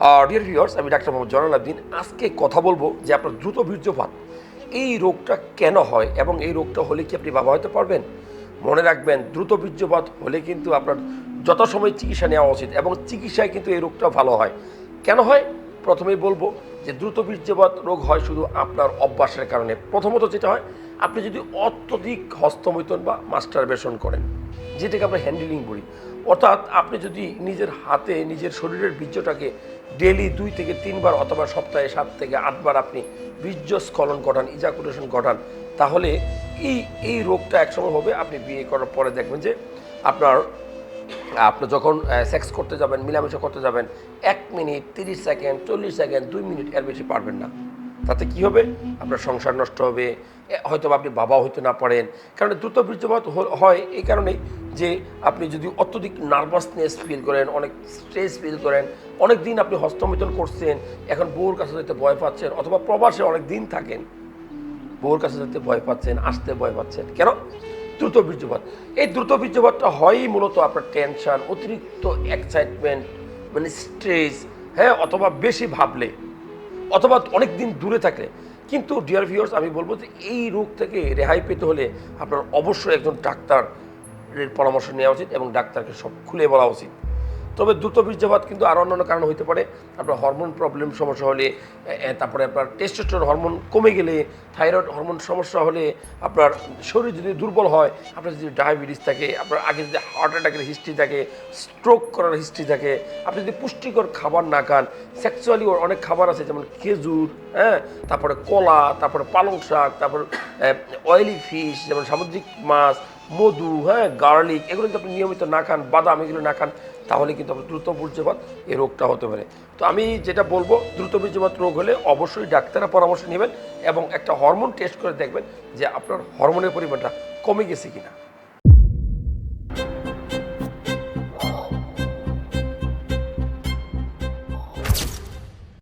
Deer viewers আমি doctor Mohammad Zainal Abedin. আজকে কথা বলব যে আপনার দ্রুত বীর্যপাত, এই রোগটা কেন হয় এবং এই রোগটা হলে কি আপনি বাবা হতে পারবেন? মনে রাখবেন, দ্রুত বীর্যপাত হলে কিন্তু আপনার যথাসময়ে চিকিৎসা নেওয়া উচিত এবং চিকিৎসায় কিন্তু এই রোগটা ভালো হয়। কেন হয়? প্রথমেই বলব যে দ্রুত বীর্যপাত রোগ হয় শুধু আপনার অভ্যাসের কারণে। প্রথমত যেটা হয়, আপনি যদি অত্যধিক হস্তমৈথন বা মাস্টারবেশন করেন যেটাকে আমরা হ্যান্ডেলিং বলি। অর্থাৎ আপনি যদি নিজের হাতে, নিজের শরীরের বীর্যটাকে ডেলি দুই থেকে তিনবার অথবা সপ্তাহে সাত থেকে আটবার আপনি বীর্য স্খলন ঘটান ইজাকুলেশন ঘটান, তাহলে এই এই রোগটা একসময় হবে, আপনি বিয়ে করার পরে দেখবেন যে আপনার, আপনি যখন সেক্স করতে যাবেন, মিলামেশা করতে যাবেন, এক মিনিট, তিরিশ সেকেন্ড, চল্লিশ সেকেন্ড, দুই মিনিট এর বেশি পারবেন না। তাতে কি হবে? আপনার সংসার নষ্ট হবে। হয়তো আপনি বাবা হইতে না পারেন। কারণ দ্রুত বীর্যপাত হয় এই কারণেই যে আপনি যদি অত্যধিক নার্ভাসনেস ফিল করেন, অনেক স্ট্রেস ফিল করেন অনেক দিন আপনি হস্তমিথন করছেন, এখন বউর কাছে যেতে ভয় পাচ্ছেন, অথবা প্রবাসে অনেক দিন থাকেন, বউর কাছে যেতে ভয় পাচ্ছেন, আসতে ভয় পাচ্ছেন, কেন? দ্রুত বীর্যপাত এই দ্রুত বীর্যপাতটা হয়ই মূলত আপনার টেনশন, অতিরিক্ত এক্সাইটমেন্ট মানে স্ট্রেস হ্যাঁ অথবা বেশি ভাবলে। অথবা অনেক দিন দূরে থাকলে। কিন্তু ডিয়ার ভিউয়ার্স আমি বলব যে এই রোগ থেকে রেহাই পেতে হলে আপনার অবশ্যই একজন ডাক্তারের পরামর্শ নেওয়া উচিত এবং ডাক্তারকে সব খুলে বলা উচিত। তবে দ্রুত বীর্যপাত কিন্তু আরও অন্যান্য কারণ হতে পারে। আপনার হরমোন প্রবলেম সমস্যা হলে তারপরে আপনার টেস্টোস্টেরন হরমোন কমে গেলে থাইরয়েড হরমোন সমস্যা হলে আপনার শরীর যদি দুর্বল হয়, আপনার যদি ডায়াবেটিস থাকে, আপনার আগে যদি হার্ট অ্যাটাকের হিস্ট্রি থাকে স্ট্রোক করার হিস্ট্রি থাকে, আপনি যদি পুষ্টিকর খাবার না খান সেক্সুয়ালি ওর অনেক খাবার আছে, যেমন খেজুর হ্যাঁ তারপরে কলা, তারপরে পালং শাক, তারপর অয়েলি ফিশ যেমন সামুদ্রিক মাছ মধু হ্যাঁ গার্লিক এগুলো যদি আপনি নিয়মিত না খান, বাদাম এগুলো না খান, তাহলে কিন্তু আপনার দ্রুত বীর্যপাত এই রোগটা হতে পারে। তো আমি যেটা বলব, দ্রুত বীর্যপাত রোগ হলে অবশ্যই ডাক্তারের পরামর্শ নেবেন এবং একটা হরমোন টেস্ট করে দেখবেন যে আপনার হরমোনের পরিমাণটা কমে গেছে কিনা।